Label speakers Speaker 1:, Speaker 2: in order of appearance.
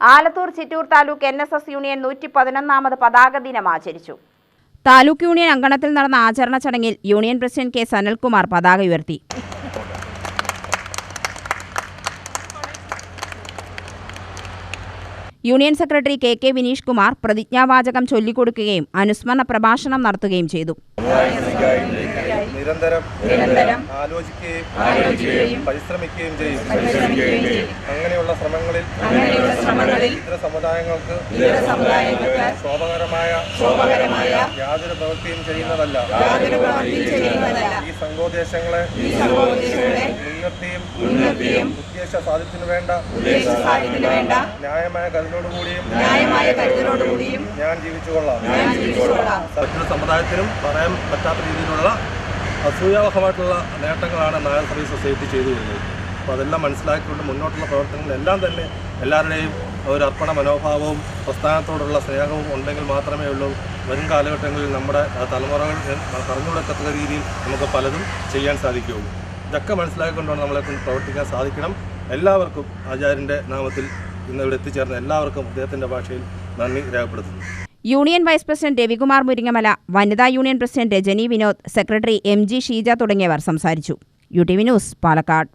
Speaker 1: Alathur Chittur taluk N S S union നൂറ്റി പതിനൊന്നാമത് പതാക ദിനം ആചരിച്ചു.
Speaker 2: താലൂക്ക് യൂണിയൻ അങ്കണത്തിൽ നടന്ന ആചരണ ചടങ്ങിൽ യൂണിയൻ പ്രസിഡന്റ് കെ സനൽകുമാർ പതാക ഉയർത്തി. Union secretary K K Vineesh Kumar പ്രതിജ്ഞാവാചകം ചൊല്ലിക്കൊടുക്കുകയും അനുസ്മരണ പ്രഭാഷണം നടത്തുകയും ചെയ്തു.
Speaker 3: നിരന്തരം ആലോചിക്കുകയും പരിശ്രമിക്കുകയും ചെയ്യും. അങ്ങനെയുള്ള ശ്രമങ്ങളിൽ ഇതര സമുദായങ്ങൾക്ക് ശോഭകരമായ യാതൊരു പ്രവൃത്തിയും ചെയ്യുന്നതല്ല. ഈ സംഘോദ്ദേശങ്ങളെ മുൻനിർത്തിയും ഉദ്ദേശ സാധ്യത്തിനു വേണ്ട ന്യായമായ കരുതലോടുകൂടിയും ഞാൻ ജീവിച്ചുകൊള്ളാം. ഞാൻ ജീവിച്ചുകൊള്ളാം. മറ്റൊരു സമുദായത്തിനും പറയാൻ പറ്റാത്ത രീതിയിലുള്ള അസൂയാവഹമായിട്ടുള്ള നേട്ടങ്ങളാണ് നായർ സർവീസ് സൊസൈറ്റി ചെയ്തു വരുന്നത് അപ്പോൾ അതെല്ലാം മനസ്സിലാക്കിക്കൊണ്ട് മുന്നോട്ടുള്ള പ്രവർത്തനങ്ങളെല്ലാം തന്നെ എല്ലാവരുടെയും ഒരു അർപ്പണ മനോഭാവവും പ്രസ്ഥാനത്തോടുള്ള സ്നേഹവും ഉണ്ടെങ്കിൽ മാത്രമേ ഉള്ളൂ. വരും കാലഘട്ടങ്ങളിൽ നമ്മുടെ തലമുറകൾ പറഞ്ഞുകൊടുക്കത്തക്ക രീതിയിൽ നമുക്ക് പലതും ചെയ്യാൻ സാധിക്കുകയുള്ളൂ. ഇതൊക്കെ മനസ്സിലാക്കിക്കൊണ്ടാണ് നമ്മളെ കൊണ്ട് പ്രവർത്തിക്കാൻ സാധിക്കണം. എല്ലാവർക്കും ആചാര്യന്റെ നാമത്തിൽ ഇന്ന് ഇവിടെ എത്തിച്ചേർന്ന എല്ലാവർക്കും അദ്ദേഹത്തിന്റെ ഭാഷയിൽ നന്ദി രേഖപ്പെടുത്തുന്നു.
Speaker 2: Union vice president Ravikumar Muringamala വനിതാ union president Rajani Vinod secretary M G Sheeja തുടങ്ങിയവർ സംസാരിച്ചു. U T V news Palakkad.